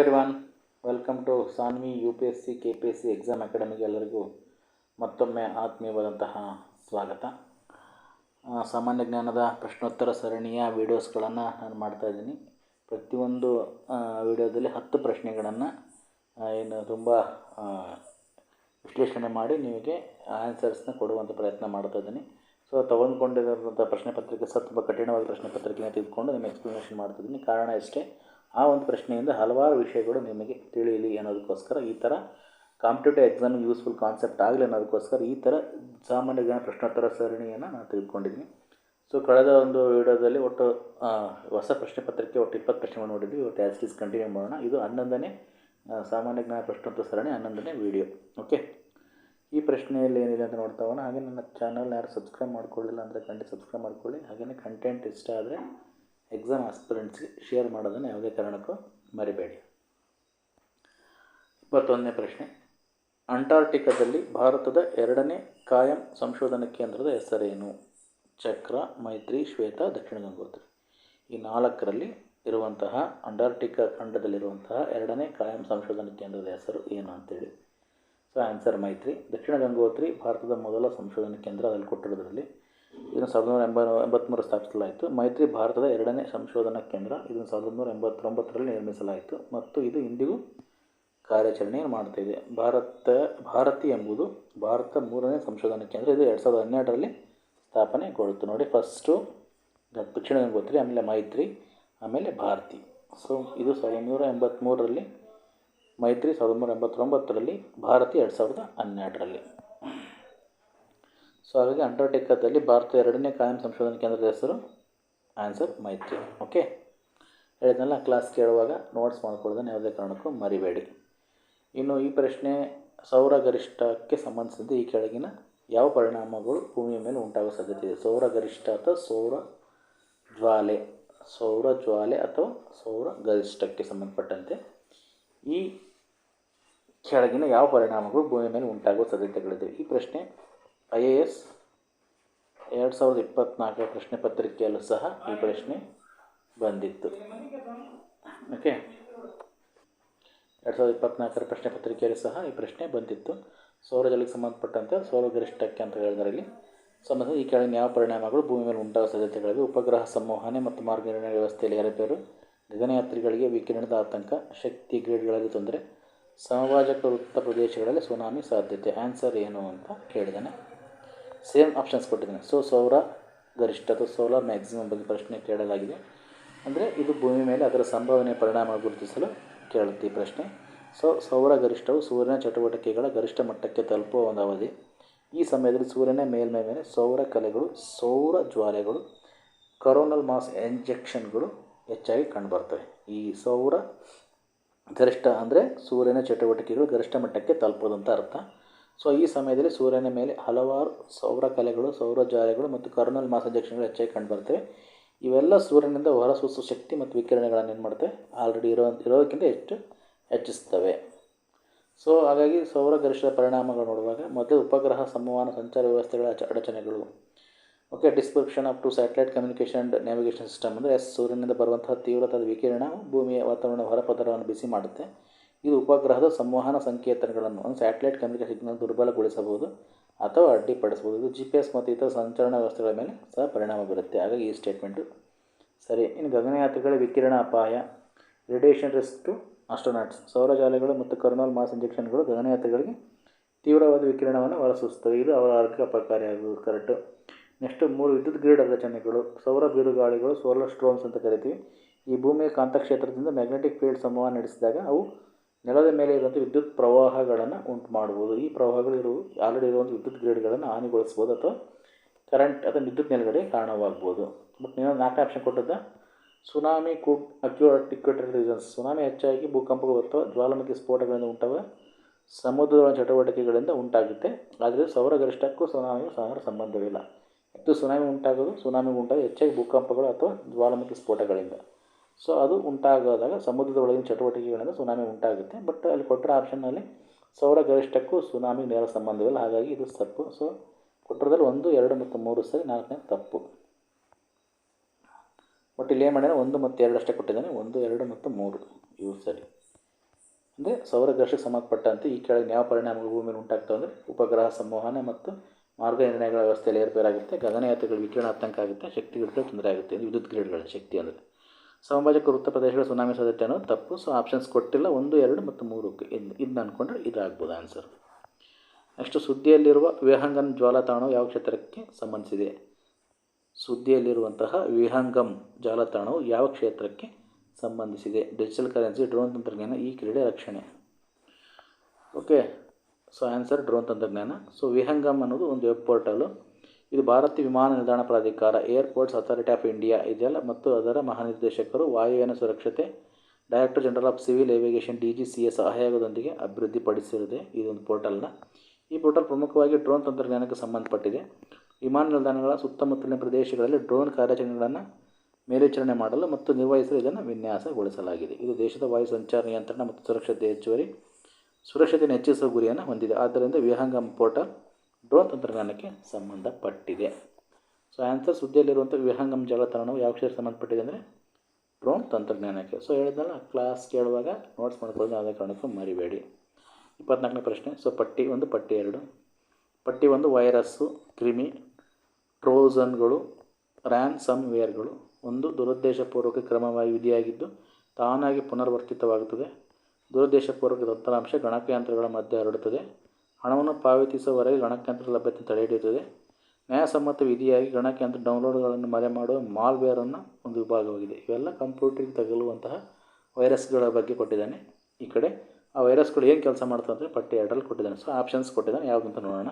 Everyone welcome to Sanvi U P S C K P S C exam ಅಕಾಡೆಮಿಗೆ ಎಲ್ಲರಿಗೂ ಮತ್ತೊಮ್ಮೆ ಆತ್ಮೀಯವಾದಂತಹ ಸ್ವಾಗತ. ಸಾಮಾನ್ಯ ಜ್ಞಾನದ ಪ್ರಶ್ನೋತ್ತರ ಸರಣಿಯ ವೀಡಿಯೋಸ್ಗಳನ್ನು ನಾನು ಮಾಡ್ತಾಯಿದ್ದೀನಿ ಪ್ರತಿಯೊಂದು ವಿಡಿಯೋದಲ್ಲಿ ಹತ್ತು ಪ್ರಶ್ನೆಗಳನ್ನು ಏನು ತುಂಬ ವಿಶ್ಲೇಷಣೆ ಮಾಡಿ ನಿಮಗೆ ಆನ್ಸರ್ಸ್ನ ಕೊಡುವಂಥ ಪ್ರಯತ್ನ ಮಾಡ್ತಾ ಇದ್ದೀನಿ. ಸೊ ತೊಗೊಂಡ್ಕೊಂಡಿರೋಂಥ ಪ್ರಶ್ನೆ ಪತ್ರಿಕೆ ಸಹ ತುಂಬ ಕಠಿಣವಾದ ಪ್ರಶ್ನೆ ಪತ್ರಿಕೆನ ತೆಗೆದುಕೊಂಡು ನಿಮಗೆ ಎಕ್ಸ್ಪ್ಲನೇಷನ್ ಮಾಡ್ತಿದ್ದೀನಿ ಕಾರಣ ಇಷ್ಟೇ ಆ ಒಂದು ಪ್ರಶ್ನೆಯಿಂದ ಹಲವಾರು ವಿಷಯಗಳು ನಿಮಗೆ ತಿಳಿಯಲಿ ಅನ್ನೋದಕ್ಕೋಸ್ಕರ ಈ ಥರ ಕಾಂಪಿಟೇಟಿವ್ ಎಕ್ಸಾಮ್ ಯೂಸ್ಫುಲ್ ಕಾನ್ಸೆಪ್ಟ್ ಆಗಲಿ ಅನ್ನೋದಕ್ಕೋಸ್ಕರ ಈ ಥರ ಸಾಮಾನ್ಯ ಜ್ಞಾನ ಪ್ರಶ್ನೋತ್ತರ ಸರಣಿಯನ್ನು ನಾನು ತೆಗೆದುಕೊಂಡಿದ್ದೀನಿ ಸೊ, ಕಳೆದ ಒಂದು ವಿಡಿಯೋದಲ್ಲಿ ಒಟ್ಟು ಹೊಸ ಪ್ರಶ್ನೆ ಪತ್ರಿಕೆ ಒಟ್ಟು ಇಪ್ಪತ್ತು ಪ್ರಶ್ನೆಗಳು ನೋಡಿದ್ವಿ ಇವತ್ತು ಆ್ಯಸ್ ಇಸ್ ಕಂಟಿನ್ಯೂ ಮಾಡೋಣ. ಇದು ಹನ್ನೊಂದನೇ ಸಾಮಾನ್ಯ ಜ್ಞಾನ ಪ್ರಶ್ನೋತ್ತರ ಸರಣಿ ಹನ್ನೊಂದನೇ ವಿಡಿಯೋ. ಓಕೆ? ಈ ಪ್ರಶ್ನೆಯಲ್ಲಿ ಏನಿದೆ ಅಂತ ನೋಡ್ತಾ ಹಾಗೆ ನನ್ನ ಚಾನಲ್ನ ಯಾರು ಸಬ್ಸ್ಕ್ರೈಬ್ ಮಾಡ್ಕೊಳ್ಳಿಲ್ಲ ಅಂದರೆ ಖಂಡಿತ ಸಬ್ಸ್ಕ್ರೈಬ್ ಮಾಡ್ಕೊಳ್ಳಿ. ಹಾಗೆಯೇ ಕಂಟೆಂಟ್ ಇಷ್ಟ ಆದರೆ ಎಕ್ಸಾಮ್ ಆಸ್ಪಿರೆಂಟ್ಸ್ಗೆ ಶೇರ್ ಮಾಡೋದನ್ನು ಯಾವುದೇ ಕಾರಣಕ್ಕೂ ಮರಿಬೇಡಿ. ಇಪ್ಪತ್ತೊಂದನೇ ಪ್ರಶ್ನೆ. ಅಂಟಾರ್ಟಿಕಾದಲ್ಲಿ ಭಾರತದ ಎರಡನೇ ಕಾಯಂ ಸಂಶೋಧನಾ ಕೇಂದ್ರದ ಹೆಸರೇನು? ಚಕ್ರ, ಮೈತ್ರಿ, ಶ್ವೇತ, ದಕ್ಷಿಣ ಗಂಗೋತ್ರಿ. ಈ ನಾಲ್ಕರಲ್ಲಿ ಇರುವಂತಹ ಅಂಟಾರ್ಟಿಕಾ ಖಂಡದಲ್ಲಿರುವಂತಹ ಎರಡನೇ ಕಾಯಂ ಸಂಶೋಧನಾ ಕೇಂದ್ರದ ಹೆಸರು ಏನು ಅಂತೇಳಿ? ಸೊ ಆನ್ಸರ್ ಮೈತ್ರಿ, ದಕ್ಷಿಣ ಗಂಗೋತ್ರಿ, ಭಾರತದ ಮೊದಲ ಸಂಶೋಧನಾ ಕೇಂದ್ರ ಅದರಲ್ಲಿ ಕೊಟ್ಟಿರೋದ್ರಲ್ಲಿ ಇದನ್ನು ಸಾವಿರದ ಒಂಬೈನೂರ ಎಂಬ ಎಂಬತ್ತ್ಮೂರು ಸ್ಥಾಪಿಸಲಾಯಿತು. ಮೈತ್ರಿ ಭಾರತದ ಎರಡನೇ ಸಂಶೋಧನಾ ಕೇಂದ್ರ. ಇದನ್ನು ಸಾವಿರದ ಒಂಬೈನೂರ ಎಂಬತ್ತೊಂಬತ್ತರಲ್ಲಿ ನಿರ್ಮಿಸಲಾಯಿತು ಮತ್ತು ಇದು ಇಂದಿಗೂ ಕಾರ್ಯಾಚರಣೆಯನ್ನು ಮಾಡ್ತಾಯಿದೆ ಭಾರತ, ಭಾರತಿ ಎಂಬುದು ಭಾರತ ಮೂರನೇ ಸಂಶೋಧನಾ ಕೇಂದ್ರ. ಇದು ಎರಡು ಸಾವಿರದ ಹನ್ನೆರಡರಲ್ಲಿ ಸ್ಥಾಪನೆಗೊಳ್ತು ನೋಡಿ ಫಸ್ಟು ದಕ್ಷಿಣ ಗಂಗೋತ್ರಿ ಆಮೇಲೆ ಮೈತ್ರಿ, ಆಮೇಲೆ ಭಾರತಿ. ಸೊ ಇದು ಸಾವಿರದ ಒಂಬೈನೂರ ಎಂಬತ್ತ್ಮೂರರಲ್ಲಿ ಮೈತ್ರಿ, ಸಾವಿರದ ಒಂಬೈನೂರ ಎಂಬತ್ತೊಂಬತ್ತರಲ್ಲಿ ಭಾರತಿ ಎರಡು ಸಾವಿರದ ಹನ್ನೆರಡರಲ್ಲಿ. ಸೊ ಹಾಗಾಗಿ ಅಂಟಾರ್ಟಿಕಾದಲ್ಲಿ ಭಾರತ ಎರಡನೇ ಕಾಯಂ ಸಂಶೋಧನಾ ಕೇಂದ್ರದ ಹೆಸರು? ಆನ್ಸರ್, ಮೈತ್ರಿ. ಓಕೆ? ಹೇಳಿದ್ನಲ್ಲ ಕ್ಲಾಸ್ ಕೇಳುವಾಗ ನೋಟ್ಸ್ ಮಾಡ್ಕೊಳ್ಳೋದನ್ನು ಯಾವುದೇ ಕಾರಣಕ್ಕೂ ಮರಿಬೇಡಿ. ಇನ್ನು ಈ ಪ್ರಶ್ನೆ, ಸೌರ ಗರಿಷ್ಠಕ್ಕೆ ಸಂಬಂಧಿಸಿದಂತೆ ಈ ಕೆಳಗಿನ ಯಾವ ಪರಿಣಾಮಗಳು ಭೂಮಿಯ ಮೇಲೆ ಉಂಟಾಗುವ ಸಾಧ್ಯತೆ ಇದೆ? ಸೌರ ಗರಿಷ್ಠ ಅಥವಾ ಸೌರ ಜ್ವಾಲೆ? ಸೌರ ಜ್ವಾಲೆ ಅಥವಾ ಸೌರ ಗರಿಷ್ಠಕ್ಕೆ ಸಂಬಂಧಪಟ್ಟಂತೆ ಈ ಕೆಳಗಿನ ಯಾವ ಪರಿಣಾಮಗಳು ಭೂಮಿಯ ಮೇಲೆ ಉಂಟಾಗುವ ಸಾಧ್ಯತೆಗಳಿದೆ ಈ ಪ್ರಶ್ನೆ ಐ ಎ ಎಸ್ ಎರಡು ಸಾವಿರದ ಇಪ್ಪತ್ತ್ನಾಲ್ಕರ ಪ್ರಶ್ನೆ ಪತ್ರಿಕೆಯಲ್ಲೂ ಸಹ ಈ ಪ್ರಶ್ನೆ ಬಂದಿತ್ತು. ಓಕೆ ಎರಡು ಸಾವಿರದ ಇಪ್ಪತ್ತ್ನಾಲ್ಕರ ಪ್ರಶ್ನೆ ಪತ್ರಿಕೆಯಲ್ಲಿ ಸಹ ಈ ಪ್ರಶ್ನೆ ಬಂದಿತ್ತು. ಸೌರಜಲಕ್ಕೆ ಸಂಬಂಧಪಟ್ಟಂತೆ ಸೌರಗರಿಷ್ಠಕ್ಕೆ ಅಂತ ಹೇಳಿದ್ರೆ ಇಲ್ಲಿ. ಸಂಬಂಧ ಈ ಕೆಳಗಿನ ಯಾವ ಪರಿಣಾಮಗಳು ಭೂಮಿ ಮೇಲೆ ಉಂಟಾಗುವ ಸಾಧ್ಯತೆಗಳಿವೆ ಉಪಗ್ರಹ ಸಂವಹನೆ ಮತ್ತು ಮಾರ್ಗ ನಿರ್ಣಯ ವ್ಯವಸ್ಥೆಯಲ್ಲಿ ಏರುಪೇರು ಗಗನಯಾತ್ರಿಗಳಿಗೆ ವಿಕಿರಣದ ಆತಂಕ, ಶಕ್ತಿ ಗ್ರೇಡ್ಗಳಲ್ಲಿ ತೊಂದರೆ, ಸಮಭಾಜಕ ವೃತ್ತ ಪ್ರದೇಶಗಳಲ್ಲಿ ಸುನಾಮಿ ಸಾಧ್ಯತೆ. ಆನ್ಸರ್ ಏನು ಅಂತ ಕೇಳಿದ್ದಾನೆ ಸೇಮ್ ಆಪ್ಷನ್ಸ್ ಕೊಟ್ಟಿದ್ದೀನಿ. ಸೊ, ಸೌರ, ಗರಿಷ್ಠ ಅಥವಾ ಸೋಲಾರ್ ಮ್ಯಾಕ್ಸಿಮಮ್ ಬಗ್ಗೆ ಪ್ರಶ್ನೆ ಕೇಳಲಾಗಿದೆ. ಅಂದರೆ ಇದು ಭೂಮಿ ಮೇಲೆ ಅದರ ಸಂಭಾವನೆಯ ಪರಿಣಾಮ ಗುರುತಿಸಲು ಕೇಳುತ್ತೆ ಈ ಪ್ರಶ್ನೆ. ಸೊ, ಸೌರ ಗರಿಷ್ಠವು ಸೂರ್ಯನ ಚಟುವಟಿಕೆಗಳ ಗರಿಷ್ಠ ಮಟ್ಟಕ್ಕೆ ತಲುಪುವ ಒಂದು ಅವಧಿ. ಈ ಸಮಯದಲ್ಲಿ ಸೂರ್ಯನ ಮೇಲ್ಮೈ ಮೇಲೆ ಸೌರ ಕಲೆಗಳು, ಸೌರ ಜ್ವಾಲೆಗಳು ಕರೋನಲ್ ಮಾಸ್ ಇಂಜೆಕ್ಷನ್ಗಳು ಹೆಚ್ಚಾಗಿ ಕಂಡುಬರ್ತವೆ. ಈ ಸೌರ ಗರಿಷ್ಠ ಅಂದರೆ ಸೂರ್ಯನ ಚಟುವಟಿಕೆಗಳು ಗರಿಷ್ಠ ಮಟ್ಟಕ್ಕೆ ತಲುಪೋದಂಥ ಅರ್ಥ. ಸೊ ಈ ಸಮಯದಲ್ಲಿ ಸೂರ್ಯನ ಮೇಲೆ ಹಲವಾರು ಸೌರ ಕಲೆಗಳು, ಸೌರ ಜಾಲೆಗಳು ಮತ್ತು ಕರ್ನಲ್ ಮಾಸ್ ಇಂಜೆಕ್ಷನ್ಗಳು ಹೆಚ್ಚಾಗಿ ಕಂಡುಬರ್ತವೆ. ಇವೆಲ್ಲ ಸೂರ್ಯನಿಂದ ಹೊರಸೂಸುವ ಶಕ್ತಿ ಮತ್ತು ವಿಕಿರಣಗಳನ್ನು ಏನು ಮಾಡ್ತವೆ ಆಲ್ರೆಡಿ ಇರೋ, ಇರೋದಕ್ಕಿಂತ ಹೆಚ್ಚು ಹೆಚ್ಚಿಸ್ತವೆ ಸೊ ಹಾಗಾಗಿ ಸೌರ ಗರಿಷ್ಠ ಪರಿಣಾಮಗಳು ನೋಡುವಾಗ ಮೊದಲು ಉಪಗ್ರಹ, ಸಂವಹನ, ಸಂಚಾರ ವ್ಯವಸ್ಥೆಗಳ ಅಡಚಣೆಗಳು. Okay description up to satellite communication and navigation system ಅಂದರೆ ಎಸ್ ಸೂರ್ಯನಿಂದ ಬರುವಂತಹ ತೀವ್ರತಾದ ವಿಕಿರಣ, ಭೂಮಿಯ ವಾತಾವರಣ ಹೊರಪದರವನ್ನು ಬಿಸಿ ಮಾಡುತ್ತೆ. ಇದು ಉಪಗ್ರಹದ ಸಂವಹನ ಸಂಕೇತಗಳನ್ನು ಅಂದರೆ ಸ್ಯಾಟಲೈಟ್ ಕಮ್ಯುನಿಕೇಷನ್ ಸಿಗ್ನಲ್ ದುರ್ಬಲಗೊಳಿಸಬಹುದು ಅಥವಾ ಅಡ್ಡಿಪಡಿಸಬಹುದು. ಇದು ಜಿ ಪಿ ಎಸ್ ಮತ್ತು ಇತರ ಸಂಚರಣ ವ್ಯವಸ್ಥೆಗಳ ಮೇಲೆ ಸಹ ಪರಿಣಾಮ ಬೀರುತ್ತೆ. ಹಾಗಾಗಿ ಈ ಸ್ಟೇಟ್ಮೆಂಟು ಸರಿ. ಇನ್ನು ಗಗನಯಾತ್ರಿಗಳ ವಿಕಿರಣ ಅಪಾಯ ರೇಡಿಯೇಷನ್ ರಿಸ್ಕ್ ಟು ಆಸ್ಟ್ರೋನಾಟ್ಸ್ ಸೌರಜಾಲೆಗಳು ಮತ್ತು ಕರ್ನಲ್ ಮಾಸ್ ಇಂಜೆಕ್ಷನ್ಗಳು ಗಗನಯಾತ್ರಿಗಳಿಗೆ ತೀವ್ರವಾದ ವಿಕಿರಣವನ್ನು ಹೊರಸೂಸುತ್ತವೆ. ಇದು ಅವರ ಆರೋಗ್ಯಕ್ಕೆ ಅಪಾಯಕಾರಿಯಾಗುವುದು ಕರೆಕ್ಟು ನೆಕ್ಸ್ಟ್ ಮೂರು ವಿದ್ಯುತ್ ಗ್ರಿಡ್ ರಚನೆಗಳು. ಸೌರ ಬಿರುಗಾಳಿಗಳು ಸೋಲರ್ ಸ್ಟ್ರೋಮ್ಸ್ ಅಂತ ಕರಿತೀವಿ. ಈ ಭೂಮಿಯ ಕಾಂತಕ್ಷೇತ್ರದಿಂದ ಮ್ಯಾಗ್ನೆಟಿಕ್ ಫೀಲ್ಡ್ ಸಂವಹನ ನಡೆಸಿದಾಗ ಅವು ನೆಲದ ಮೇಲೆ ಇರುವಂಥ ವಿದ್ಯುತ್ ಪ್ರವಾಹಗಳನ್ನು ಉಂಟು ಮಾಡ್ಬೋದು ಈ ಪ್ರವಾಹಗಳು ಇರುವ ಆಲ್ರೆಡಿ ಇರುವಂಥ ವಿದ್ಯುತ್ ಗ್ರಿಡ್ಗಳನ್ನು ಹಾನಿಗೊಳಿಸ್ಬೋದು ಅಥವಾ ಕರೆಂಟ್ ಅಥವಾ ವಿದ್ಯುತ್ ನಿಲುಗಡೆ ಕಾರಣವಾಗ್ಬೋದು ಬಟ್ ನೀವು ನಾಲ್ಕನೇ ಆಪ್ಷನ್ ಕೊಟ್ಟದ್ದ tsunami ಕೂಡ್ acute equator reasons tsunami ಹೆಚ್ಚಾಗಿ ಭೂಕಂಪಗಳು ಅಥವಾ ಜ್ವಾಲಾಮುಖಿ ಸ್ಫೋಟಗಳಿಂದ ಉಂಟಾಗುವ ಸಮುದ್ರದ ಚಟುವಟಿಕೆಗಳಿಂದ ಉಂಟಾಗುತ್ತೆ. ಆದರೆ ಸೌರ ಗರಿಷ್ಠಕ್ಕೂ ಸುನಾಮಿಗೂ ಸಹ ಸಂಬಂಧವಿಲ್ಲ. ಮತ್ತು ಸುನಾಮಿ ಉಂಟಾಗೋದು ಸುನಾಮಿ ಉಂಟಾಗ ಹೆಚ್ಚಾಗಿ ಭೂಕಂಪಗಳು ಅಥವಾ ಜ್ವಾಲಾಮುಖಿ ಸ್ಫೋಟಗಳಿಂದ. ಸೊ ಅದು ಉಂಟಾಗೋದಾಗ ಸಮುದ್ರದ ಒಳಗಿನ ಚಟುವಟಿಕೆಗಳಿಂದ ಸುನಾಮಿ ಉಂಟಾಗುತ್ತೆ. ಬಟ್ ಅಲ್ಲಿ ಕೊಟ್ಟಿರೋ ಆಪ್ಷನ್ನಲ್ಲಿ ಸೌರ ಗರಿಷ್ಠಕ್ಕೂ ಸುನಾಮಿ ನೇರ ಸಂಬಂಧವಿಲ್ಲ. ಹಾಗಾಗಿ ಇದು ತಪ್ಪು. ಸೊ ಕೊಟ್ಟಿರೋದ್ರಲ್ಲಿ ಒಂದು, ಎರಡು ಮತ್ತು ಮೂರು ಸರಿ ನಾಲ್ಕನೇ ತಪ್ಪು. ಬಟ್ ಇಲ್ಲಿ ಏನು ಮಾಡಿದ್ರೆ ಒಂದು ಮತ್ತು ಎರಡು ಅಷ್ಟೇ ಕೊಟ್ಟಿದ್ದಾನೆ. ಒಂದು, ಎರಡು ಮತ್ತು ಮೂರು ಇವು ಸರಿ. ಅಂದರೆ ಸೌರಗ್ರಹಕ್ಕೆ ಸಂಬಂಧಪಟ್ಟಂತೆ ಈ ಕೆಳಗೆ ಯಾವ ಪರಿಣಾಮಗಳು ಭೂಮಿ ಮೇಲೆ ಉಂಟಾಗ್ತವೆ ಅಂದರೆ ಉಪಗ್ರಹ ಸಂವಹನ ಮತ್ತು ಮಾರ್ಗ ನಿರ್ಣಯಗಳ ವ್ಯವಸ್ಥೆಯಲ್ಲಿ ಏರ್ಪೇರಾಗುತ್ತೆ. ಗಗನಯಾತ್ರೆಗಳು ವಿಕಿರಣ ಆತಂಕ ಆಗುತ್ತೆ. ಶಕ್ತಿ ಗ್ರಿಡ್ಗಳು ತೊಂದರೆ ಆಗುತ್ತೆ. ವಿದ್ಯುತ್ ಗ್ರಿಡ್ಗಳ ಶಕ್ತಿ ಅಂದರೆ ಸಮಭಾಜಕ ವೃತ್ತ ಪ್ರದೇಶಗಳ ಸುನಾಮಿ ಸಾಧ್ಯತೆ ಅನ್ನೋದು ತಪ್ಪು. ಸೊ ಆಪ್ಷನ್ಸ್ ಕೊಟ್ಟಿಲ್ಲ. ಒಂದು, ಎರಡು ಮತ್ತು ಮೂರು ಇದು ಇದನ್ನ ಅಂದ್ಕೊಂಡ್ರೆ ಇದಾಗ್ಬೋದು ಆನ್ಸರ್ ನೆಕ್ಸ್ಟ್ ಸುದ್ದಿಯಲ್ಲಿರುವ ವಿಹಂಗಂ ಜಾಲತಾಣವು ಯಾವ ಕ್ಷೇತ್ರಕ್ಕೆ ಸಂಬಂಧಿಸಿದೆ? ಸುದ್ದಿಯಲ್ಲಿರುವಂತಹ ವಿಹಂಗಂ ಜಾಲತಾಣವು ಯಾವ ಕ್ಷೇತ್ರಕ್ಕೆ ಸಂಬಂಧಿಸಿದೆ? ಡಿಜಿಟಲ್ ಕರೆನ್ಸಿ ಡ್ರೋನ್ ತಂತ್ರಜ್ಞಾನ, ಈ ಕ್ರೀಡೆ ರಕ್ಷಣೆ. ಓಕೆ ಸೊ ಆನ್ಸರ್ ಡ್ರೋನ್ ತಂತ್ರಜ್ಞಾನ. ಸೊ ವಿಹಂಗಮ್ ಅನ್ನೋದು ಒಂದು ವೆಬ್ ಪೋರ್ಟಲು ಇದು ಭಾರತೀಯ ವಿಮಾನ ನಿಲ್ದಾಣ ಪ್ರಾಧಿಕಾರ ಏರ್ಪೋರ್ಟ್ಸ್ ಅಥಾರಿಟಿ ಆಫ್ ಇಂಡಿಯಾ ಇದೆಲ್ಲ ಮತ್ತು ಅದರ ಮಹಾನಿರ್ದೇಶಕರು, ವಾಯುಯಾನ ಸುರಕ್ಷತೆ director general of civil aviation D G C A ಸಹಯೋಗದೊಂದಿಗೆ ಅಭಿವೃದ್ಧಿಪಡಿಸಿದೆ ಇದೊಂದು ಪೋರ್ಟಲ್ನ ಈ ಪೋರ್ಟಲ್ ಪ್ರಮುಖವಾಗಿ ಡ್ರೋನ್ ತಂತ್ರಜ್ಞಾನಕ್ಕೆ ಸಂಬಂಧಪಟ್ಟಿದೆ. ವಿಮಾನ ನಿಲ್ದಾಣಗಳ ಸುತ್ತಮುತ್ತಲಿನ ಪ್ರದೇಶಗಳಲ್ಲಿ ಡ್ರೋನ್ ಕಾರ್ಯಾಚರಣೆಗಳನ್ನು ಮೇಲ್ವಿಚಾರಣೆ ಮಾಡಲು ಮತ್ತು ನಿರ್ವಹಿಸಲು ಇದನ್ನು ವಿನ್ಯಾಸಗೊಳಿಸಲಾಗಿದೆ. ಇದು ದೇಶದ ವಾಯು ಸಂಚಾರ ನಿಯಂತ್ರಣ ಮತ್ತು ಸುರಕ್ಷತೆ ಹೆಚ್ಚುವರಿ, ಸುರಕ್ಷತೆಯನ್ನು ಹೆಚ್ಚಿಸುವ ಗುರಿಯನ್ನು ಹೊಂದಿದೆ. ಆದ್ದರಿಂದ ವಿಹಂಗಮ್ ಪೋರ್ಟಲ್ ಡ್ರೋನ್ ತಂತ್ರಜ್ಞಾನಕ್ಕೆ ಸಂಬಂಧಪಟ್ಟಿದೆ. ಸೊ ಆನ್ಸರ್ ಸುದ್ದಿಯಲ್ಲಿರುವಂಥ ವಿಹಂಗಮ್ ಜಾಲತಾಣವು ಯಾವ ಕ್ಷೇತ್ರಕ್ಕೆ ಸಂಬಂಧಪಟ್ಟಿದೆ ಅಂದರೆ ಡ್ರೋನ್ ತಂತ್ರಜ್ಞಾನಕ್ಕೆ. ಸೊ ಹೇಳಿದ್ನಲ್ಲ ಕ್ಲಾಸ್ ಕೇಳುವಾಗ ನೋಟ್ಸ್ ಮಾಡ್ಕೊಳ್ಳೋದು ಯಾವುದೇ ಕಾರಣಕ್ಕೂ ಮರಿಬೇಡಿ. ಇಪ್ಪತ್ನಾಲ್ಕನೇ ಪ್ರಶ್ನೆ. ಸೊ ಪಟ್ಟಿ ಒಂದು, ಪಟ್ಟಿ ಎರಡು. ಪಟ್ಟಿ ಒಂದು, ವೈರಸ್ಸು, ಕ್ರಿಮಿ ಟ್ರೋಝನ್ಗಳು ರ್ಯಾನ್ ಸಮ್ ವೇರ್ಗಳು ಒಂದು, ದುರುದ್ದೇಶಪೂರ್ವಕ ಕ್ರಮವಾಗಿ ವಿಧಿಯಾಗಿದ್ದು, ತಾನಾಗಿ ಪುನರ್ವರ್ತಿತವಾಗುತ್ತದೆ. ದುರುದ್ದೇಶಪೂರ್ವಕ ತಂತ್ರಾಂಶ ಗಣಕಯಂತ್ರಗಳ ಮಧ್ಯೆ ಹರಡುತ್ತದೆ. ಹಣವನ್ನು ಪಾವತಿಸುವವರೆಗೆ ಗಣಕಯಂತ್ರ ಲಭ್ಯತೆ ತಡೆಹಿಡಿಯುತ್ತದೆ. ನ್ಯಾಯಸಮ್ಮತ ವಿಧಿಯಾಗಿ ಗಣಕಯಂತ್ರ ಡೌನ್ಲೋಡ್ಗಳನ್ನು ಮರೆ ಮಾಡುವ ಮಾಲ್ವೇರನ್ನು ಒಂದು ವಿಭಾಗವಾಗಿದೆ. ಇವೆಲ್ಲ ಕಂಪ್ಯೂಟರ್ಗೆ ತಗಲುವಂತಹ ವೈರಸ್ಗಳ ಬಗ್ಗೆ ಕೊಟ್ಟಿದ್ದಾನೆ. ಈ ಕಡೆ ಆ ವೈರಸ್ಗಳು ಏನು ಕೆಲಸ ಮಾಡ್ತವೆ ಅಂದರೆ ಪಟ್ಟಿ ಎರಡರಲ್ಲಿ ಕೊಟ್ಟಿದ್ದಾನೆ. ಸೊ, ಆಪ್ಷನ್ಸ್ ಕೊಟ್ಟಿದ್ದಾನೆ. ಅಂತ ನೋಡೋಣ.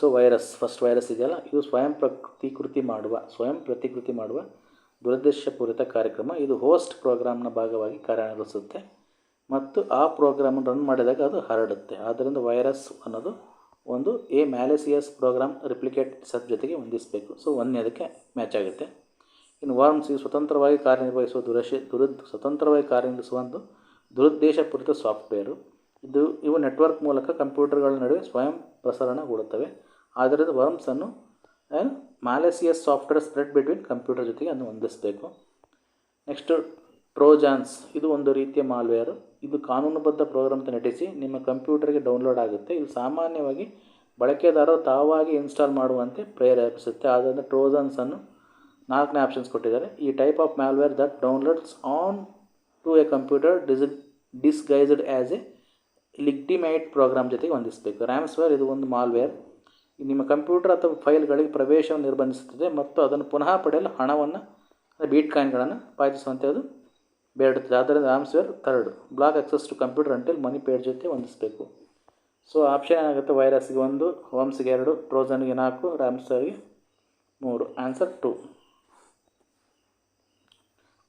ಸೊ, ವೈರಸ್, ಫಸ್ಟ್ ವೈರಸ್ ಇದೆಯಲ್ಲ? ಇದು ಸ್ವಯಂ ಪ್ರತಿಕೃತಿ ಮಾಡುವ, ಸ್ವಯಂ ಪ್ರತಿಕೃತಿ ಮಾಡುವ ದುರುದ್ದೇಶಪೂರಿತ ಕಾರ್ಯಕ್ರಮ. ಇದು ಹೋಸ್ಟ್ ಪ್ರೋಗ್ರಾಮ್ನ ಭಾಗವಾಗಿ ಕಾರ್ಯನಿರ್ವಹಿಸುತ್ತೆ ಮತ್ತು ಆ ಪ್ರೋಗ್ರಾಮನ್ನು ರನ್ ಮಾಡಿದಾಗ ಅದು ಹರಡುತ್ತೆ. ಆದ್ದರಿಂದ ವೈರಸ್ ಅನ್ನೋದು ಒಂದು a malicious program replicate sub ಜೊತೆಗೆ ಹೊಂದಿಸಬೇಕು. ಸೊ ಒಂದನೇದಕ್ಕೆ ಮ್ಯಾಚ್ ಆಗುತ್ತೆ. ಇನ್ನು ವಾರ್ಮ್ಸ್ ಸ್ವತಂತ್ರವಾಗಿ ಕಾರ್ಯನಿರ್ವಹಿಸುವ ದುರಶಿ, ದುರುದ್, ಸ್ವತಂತ್ರವಾಗಿ ಕಾರ್ಯನಿರ್ವಹಿಸುವ ಒಂದು ದುರುದ್ದೇಶಪೂರಿತ ಸಾಫ್ಟ್ವೇರು ಇದು, ಇವು ನೆಟ್ವರ್ಕ್ ಮೂಲಕ ಕಂಪ್ಯೂಟರ್ಗಳ ನಡುವೆ ಸ್ವಯಂ ಪ್ರಸರಣಗೊಳ್ಳುತ್ತವೆ. ಆದ್ದರಿಂದ ವರ್ಮ್ಸನ್ನು malicious software spread between computer ಜೊತೆಗೆ ಅದನ್ನು ಹೊಂದಿಸಬೇಕು. ನೆಕ್ಸ್ಟು ಟ್ರೋಜಾನ್ಸ್ ಇದು ಒಂದು ರೀತಿಯ ಮಾಲ್ವೇರು ಇದು ಕಾನೂನುಬದ್ಧ ಪ್ರೋಗ್ರಾಮ್ ನಟಿಸಿ ನಿಮ್ಮ ಕಂಪ್ಯೂಟರ್ಗೆ ಡೌನ್ಲೋಡ್ ಆಗುತ್ತೆ. ಇದು ಸಾಮಾನ್ಯವಾಗಿ ಬಳಕೆದಾರರು ತಾವಾಗಿ ಇನ್ಸ್ಟಾಲ್ ಮಾಡುವಂತೆ ಪ್ರೇರೇಪಿಸುತ್ತೆ. ಆದ್ದರಿಂದ ಟ್ರೋಜನ್ಸನ್ನು ನಾಲ್ಕನೇ ಆಪ್ಷನ್ಸ್ ಕೊಟ್ಟಿದ್ದಾರೆ. ಈ type of malware that downloads on to a computer dis disguised as a legitimate program ಜೊತೆಗೆ ಹೊಂದಿಸಬೇಕು. ರ್ಯಾಮ್ಸ್ವೇರ್ ಇದು ಒಂದು ಮಾಲ್ವೇರ್ ನಿಮ್ಮ ಕಂಪ್ಯೂಟರ್ ಅಥವಾ ಫೈಲ್ಗಳಿಗೆ ಪ್ರವೇಶವನ್ನು ನಿರ್ಬಂಧಿಸುತ್ತದೆ ಮತ್ತು ಅದನ್ನು ಪುನಃ ಪಡೆಯಲು ಹಣವನ್ನು ಬೀಟ್ ಕಾಯಿನ್ಗಳನ್ನು ಪಾವತಿಸುವಂತೆ ಅದು ಬೇಡುತ್ತದೆ ಆದ್ದರಿಂದ answer third block access to computer until money paid ಜೊತೆ ಹೊಂದಿಸಬೇಕು. ಸೊ, ಆಪ್ಷನ್ ಏನಾಗುತ್ತೆ? ವೈರಸ್ಗೆ ಒಂದು, ಹೋಮ್ಸ್ಗೆ ಎರಡು ಟ್ರೋಜನ್ಗೆ ನಾಲ್ಕು ರ್ಯಾಮ್ಸ್ವೇರ್ಗೆ ಮೂರು. Answer two.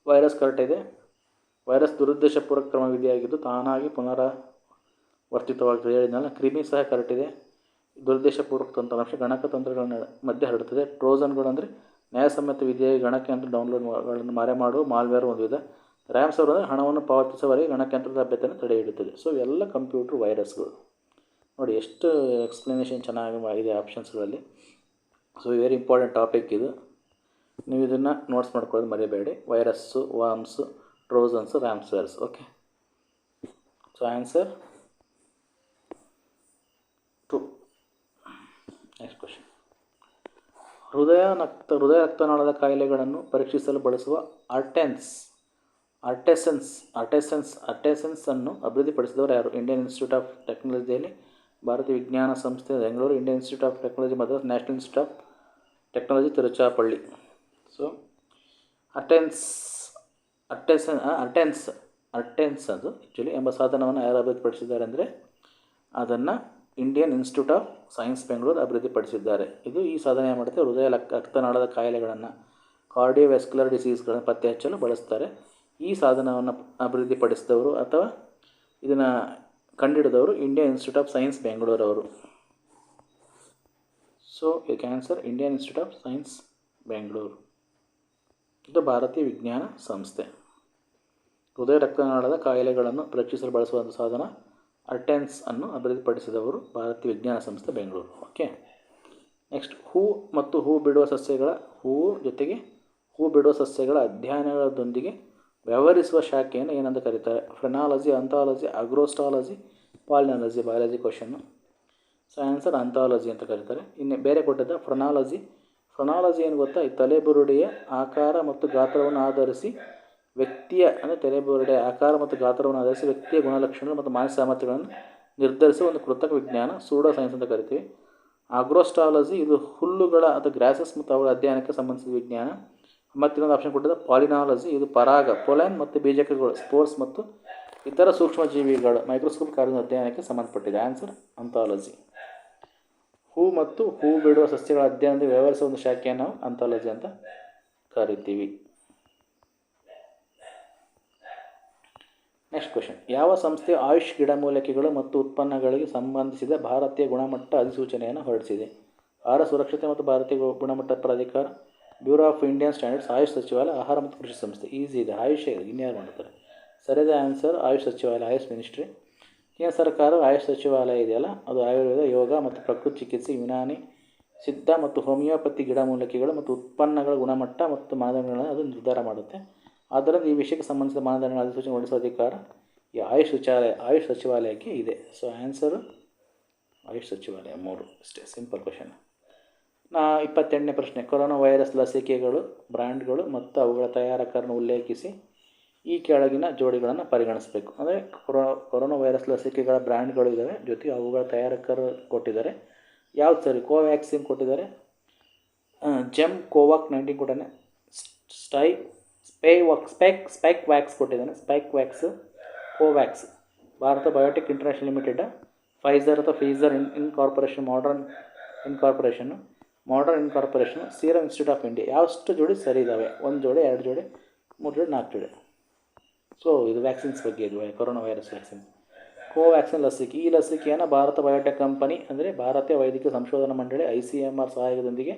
ವೈರಸ್ ಕರೆಕ್ಟ್ ಇದೆ. ವೈರಸ್ ದುರುದ್ದೇಶಪೂರ್ವಕ ಕ್ರಮ ವಿಧಿಯಾಗಿದ್ದು ತಾನಾಗಿ ಪುನರಾವರ್ತಿತವಾಗ್ತದೆ ಹೇಳಿದ್ನಲ್ಲ, ಕ್ರಿಮಿ ಸಹ ಕರೆಕ್ಟ್ ಇದೆ. ದುರುದ್ದೇಶಪೂರ್ವಕ ತಂತ್ರಾಂಶ ಗಣಕ ತಂತ್ರಗಳ ಮಧ್ಯೆ ಹರಡುತ್ತದೆ. ಟ್ರೋಝನ್ಗಳು ಅಂದರೆ ನ್ಯಾಯಸಮ್ಮತ ವಿಧಿಯಾಗಿ ಗಣಕಯಂತ್ರ ಡೌನ್ಲೋಡ್ಗಳನ್ನು ಮರೆ ಮಾಡುವ, ಮಾಲ್ವೇರ್ ಒಂದು ವಿಧ ರ್ಯಾಮ್ ಸರ್ವರ್ ಅಂದರೆ ಹಣವನ್ನು ಪಾವತಿಸುವವರೆಗೆ ಗಣಕಯಂತ್ರದ ಲಭ್ಯತೆಯನ್ನು ತಡೆ ಹಿಡಿಯುತ್ತದೆ. ಸೊ ಎಲ್ಲ ಕಂಪ್ಯೂಟರ್ ವೈರಸ್ಗಳು ನೋಡಿ, ಎಷ್ಟು ಎಕ್ಸ್ಪ್ಲನೇಷನ್ ಚೆನ್ನಾಗಿ ಇದೆ ಆಪ್ಷನ್ಸ್ಗಳಲ್ಲಿ ಸೊ ವೆರಿ ಇಂಪಾರ್ಟೆಂಟ್ ಟಾಪಿಕ್ ಇದು. ನೀವು ಇದನ್ನು ನೋಟ್ಸ್ ಮಾಡ್ಕೊಳ್ಳೋದು ಮರಿಬೇಡಿ. Virus worms trojans ransomwares okay so answer two next question ಹೃದಯ ನಕ್ತ ಹೃದಯ ರಕ್ತನಾಳದ ಕಾಯಿಲೆಗಳನ್ನು ಪರೀಕ್ಷಿಸಲು ಬಳಸುವ ಆರ್ಟೆನ್ಸ್ ಆರ್ಟೆಸನ್ಸ್ ಆರ್ಟೆಸನ್ಸ್ ಆರ್ಟೆಸನ್ಸನ್ನು ಅಭಿವೃದ್ಧಿಪಡಿಸಿದವರು ಯಾರು? ಇಂಡಿಯನ್ ಇನ್ಸ್ಟಿಟ್ಯೂಟ್ ಆಫ್ ಟೆಕ್ನಾಲಜಿಯಲ್ಲಿ ಭಾರತೀಯ ವಿಜ್ಞಾನ ಸಂಸ್ಥೆ Bengaluru Indian Institute of Technology Madras National Institute of Technology Tiruchirappalli. So ಅಟೆನ್ಸ್ ಅಟೆಸನ್ ಅಟೆನ್ಸ್ ಅಟೆನ್ಸ್ ಅದು ಆ್ಯಕ್ಚುಲಿ ಎಂಬ ಸಾಧನವನ್ನು ಯಾರು ಅಭಿವೃದ್ಧಿಪಡಿಸಿದ್ದಾರೆ ಅಂದರೆ ಅದನ್ನು Indian Institute of Science Bengaluru ಅಭಿವೃದ್ಧಿಪಡಿಸಿದ್ದಾರೆ. ಇದು ಈ ಸಾಧನೆ ಮಾಡುತ್ತೆ? ಹೃದಯ ರಕ್ತನಾಳದ ಕಾಯಿಲೆಗಳನ್ನು ಕಾರ್ಡಿಯೋವ್ಯಾಸ್ಕ್ಯುಲರ್ ಡಿಸೀಸ್ಗಳನ್ನು ಪತ್ತೆ ಹಚ್ಚಲು ಬಳಸ್ತಾರೆ. ಈ ಸಾಧನವನ್ನು ಅಭಿವೃದ್ಧಿಪಡಿಸಿದವರು ಅಥವಾ ಇದನ್ನು ಕಂಡುಹಿಡಿದವರು Indian Institute of Science ಬೆಂಗಳೂರವರು so you can say Indian Institute of Science Bengaluru ಇದು ಭಾರತೀಯ ವಿಜ್ಞಾನ ಸಂಸ್ಥೆ. ಹೃದಯ ರಕ್ತನಾಳದ ಕಾಯಿಲೆಗಳನ್ನು ಪರೀಕ್ಷಿಸಲು ಬಳಸುವ ಒಂದು ಸಾಧನ ಅರ್ಟೆನ್ಸ್ ಅನ್ನು ಅಭಿವೃದ್ಧಿಪಡಿಸಿದವರು ಭಾರತೀಯ ವಿಜ್ಞಾನ ಸಂಸ್ಥೆ ಬೆಂಗಳೂರು ಓಕೆ ನೆಕ್ಸ್ಟ್ ಹೂ ಮತ್ತು ಹೂ ಬಿಡುವ ಸಸ್ಯಗಳ ಹೂವು ಜೊತೆಗೆ ಹೂ ಬಿಡುವ ಸಸ್ಯಗಳ ಅಧ್ಯಯನಗಳೊಂದಿಗೆ ವ್ಯವಹರಿಸುವ ಶಾಖೆಯನ್ನು ಏನಂತ ಕರೀತಾರೆ? Phrenology anthology agrostology palynology biology question so answer anthology ಅಂತ ಕರೀತಾರೆ. ಇನ್ನು ಬೇರೆ ಕೊಟ್ಟಿದ್ದ ಫ್ರೊನಾಲಜಿ ಫ್ರೊನಾಲಜಿ ಏನು ಗೊತ್ತಾ? ಈ ತಲೆಬುರುಡೆಯ ಆಕಾರ ಮತ್ತು ಗಾತ್ರವನ್ನು ಆಧರಿಸಿ ವ್ಯಕ್ತಿಯ, ಅಂದರೆ ತಲೆಬುರುಡೆಯ ಆಕಾರ ಮತ್ತು ಗಾತ್ರವನ್ನು ಆಧರಿಸಿ ವ್ಯಕ್ತಿಯ ಗುಣಲಕ್ಷಣಗಳು ಮತ್ತು ಮಾನಸಿಕ ಸಾಮರ್ಥ್ಯಗಳನ್ನು ನಿರ್ಧರಿಸುವ ಒಂದು ಕೃತಕ ವಿಜ್ಞಾನ ಸೂಡೋ ಸೈನ್ಸ್ ಅಂತ ಕರಿತೀವಿ. ಆಗ್ರೋಸ್ಟಾಲಜಿ ಇದು ಹುಲ್ಲುಗಳ ಅಥವಾ ಗ್ರಾಸಸ್ ಮತ್ತು ಅವುಗಳ ಅಧ್ಯಯನಕ್ಕೆ ಸಂಬಂಧಿಸಿದ ವಿಜ್ಞಾನ. ಮತ್ತು ಇನ್ನೊಂದು ಆಪ್ಷನ್ ಕೊಟ್ಟಿದ್ದ ಪಾಲಿನಾಲಜಿ ಇದು ಪರಾಗ, ಪೊಲೈನ್ ಮತ್ತು ಬೀಜಕಗಳು, ಸ್ಪೋರ್ಟ್ಸ್ ಮತ್ತು ಇತರ ಸೂಕ್ಷ್ಮಜೀವಿಗಳು ಮೈಕ್ರೋಸ್ಕೋಪ್ ಕಾರ್ಯದ ಅಧ್ಯಯನಕ್ಕೆ ಸಂಬಂಧಪಟ್ಟಿದೆ. ಆನ್ಸರ್ ಅಂಥಾಲಜಿ ಹೂ ಮತ್ತು ಹೂ ಬಿಡುವ ಸಸ್ಯಗಳ ಅಧ್ಯಯನದ ವ್ಯವಹರಿಸುವ ಒಂದು ಶಾಖೆಯನ್ನು ನಾವು ಅಂಥಾಲಜಿ ಅಂತ ಕರಿತೀವಿ. ನೆಕ್ಸ್ಟ್ ಕ್ವೆಶನ್ ಯಾವ ಸಂಸ್ಥೆ ಆಯುಷ್ ಗಿಡಮೂಲಿಕೆಗಳು ಮತ್ತು ಉತ್ಪನ್ನಗಳಿಗೆ ಸಂಬಂಧಿಸಿದ ಭಾರತೀಯ ಗುಣಮಟ್ಟ ಅಧಿಸೂಚನೆಯನ್ನು ಹೊರಡಿಸಿದೆ? ಆಹಾರ ಸುರಕ್ಷತೆ ಮತ್ತು ಭಾರತೀಯ ಗುಣಮಟ್ಟ ಪ್ರಾಧಿಕಾರ Bureau of Indian Standards, AYUSH ಸಚಿವಾಲಯ, ಆಹಾರ ಮತ್ತು ಕೃಷಿ ಸಂಸ್ಥೆ. ಈಸಿ ಇದೆ. ಆಯುಷ್ ಇನ್ಯಾರು ಮಾಡ್ತಾರೆ? ಸರಿಯಾದ ಆನ್ಸರ್ ಆಯುಷ್ ಸಚಿವಾಲಯ, ಆಯುಷ್ ಮಿನಿಸ್ಟ್ರಿ ಕೇಂದ್ರ ಸರ್ಕಾರ ಆಯುಷ್ ಸಚಿವಾಲಯ ಇದೆಯಲ್ಲ, ಅದು ಆಯುರ್ವೇದ, ಯೋಗ ಮತ್ತು ಪ್ರಕೃತಿ ಚಿಕಿತ್ಸೆ, ಯುನಾನಿ, ಸಿದ್ಧ ಮತ್ತು ಹೋಮಿಯೋಪತಿ ಗಿಡಮೂಲಿಕೆಗಳು ಮತ್ತು ಉತ್ಪನ್ನಗಳ ಗುಣಮಟ್ಟ ಮತ್ತು ಮಾನದಂಡಗಳನ್ನು ಅದು ನಿರ್ಧಾರ ಮಾಡುತ್ತೆ. ಆದ್ದರಿಂದ ಈ ವಿಷಯಕ್ಕೆ ಸಂಬಂಧಿಸಿದ ಮಾನದಂಡಗಳ ಅಧಿಸೂಚನೆ ಹೊರಡಿಸುವ ಅಧಿಕಾರ ಈ ಆಯುಷ್ ಸಚಿವಾಲಯ ಆಯುಷ್ ಸಚಿವಾಲಯಕ್ಕೆ ಇದೆ. ಸೊ ಆನ್ಸರು ಆಯುಷ್ ಸಚಿವಾಲಯ ಮೂರು. ಅಷ್ಟೇ ಸಿಂಪಲ್ ಕ್ವಶನ್ ನಾ ಇಪ್ಪತ್ತೆಂಟನೇ ಪ್ರಶ್ನೆ. ಕೊರೋನಾ ವೈರಸ್ ಲಸಿಕೆಗಳು, ಬ್ರ್ಯಾಂಡ್ಗಳು ಮತ್ತು ಅವುಗಳ ತಯಾರಕರನ್ನು ಉಲ್ಲೇಖಿಸಿ ಈ ಕೆಳಗಿನ ಜೋಡಿಗಳನ್ನು ಪರಿಗಣಿಸಬೇಕು. ಅಂದರೆ ಕೊರೋ, ಕೊರೋನಾ ವೈರಸ್ ಲಸಿಕೆಗಳ ಬ್ರ್ಯಾಂಡ್ಗಳು ಇದ್ದಾವೆ. ಜೊತೆಗೆ ಅವುಗಳ ತಯಾರಕರು ಕೊಟ್ಟಿದ್ದಾರೆ. ಯಾವ್ದು ಸರಿ? ಕೋವ್ಯಾಕ್ಸಿನ್ ಕೊಟ್ಟಿದ್ದಾರೆ. ಜೆಮ್ ಕೋವಾಕ್ ನೈನ್ಟೀನ್ ಕೊಟ್ಟಾನೆ ಸ್ಟೈ, ಸ್ಪೇ ಸ್ಪೆಕ್ ಸ್ಪೆಕ್ ವ್ಯಾಕ್ಸ್ ಕೊಟ್ಟಿದ್ದಾನೆ. Spikevax, Covax. Bharat Biotech International Limited, Pfizer ಅಥವಾ Pfizer in incorporation Moderna incorporation Moderna incorporation Serum Institute of India ಯಾವಷ್ಟು ಜೋಡಿ ಸರಿ ಇದ್ದಾವೆ ಒಂದು ಜೋಡಿ, ಎರಡು ಜೋಡಿ, ಮೂರು ಜೋಡಿ, ನಾಲ್ಕು ಜೋಡಿ. ಸೊ ಇದು ವ್ಯಾಕ್ಸಿನ್ಸ್ ಬಗ್ಗೆ ಇದು ಕೊರೋನಾ ವೈರಸ್ ವ್ಯಾಕ್ಸಿನ್ ಕೋವ್ಯಾಕ್ಸಿನ್ ಲಸಿಕೆ. ಈ ಲಸಿಕೆಯನ್ನು ಭಾರತ ಬಯೋಟೆಕ್ ಕಂಪನಿ ಅಂದರೆ ಭಾರತೀಯ ವೈದ್ಯಕೀಯ ಸಂಶೋಧನಾ ಮಂಡಳಿ ಐ ಸಿ ಎಂ ಆರ್ ಸಹಾಯದೊಂದಿಗೆ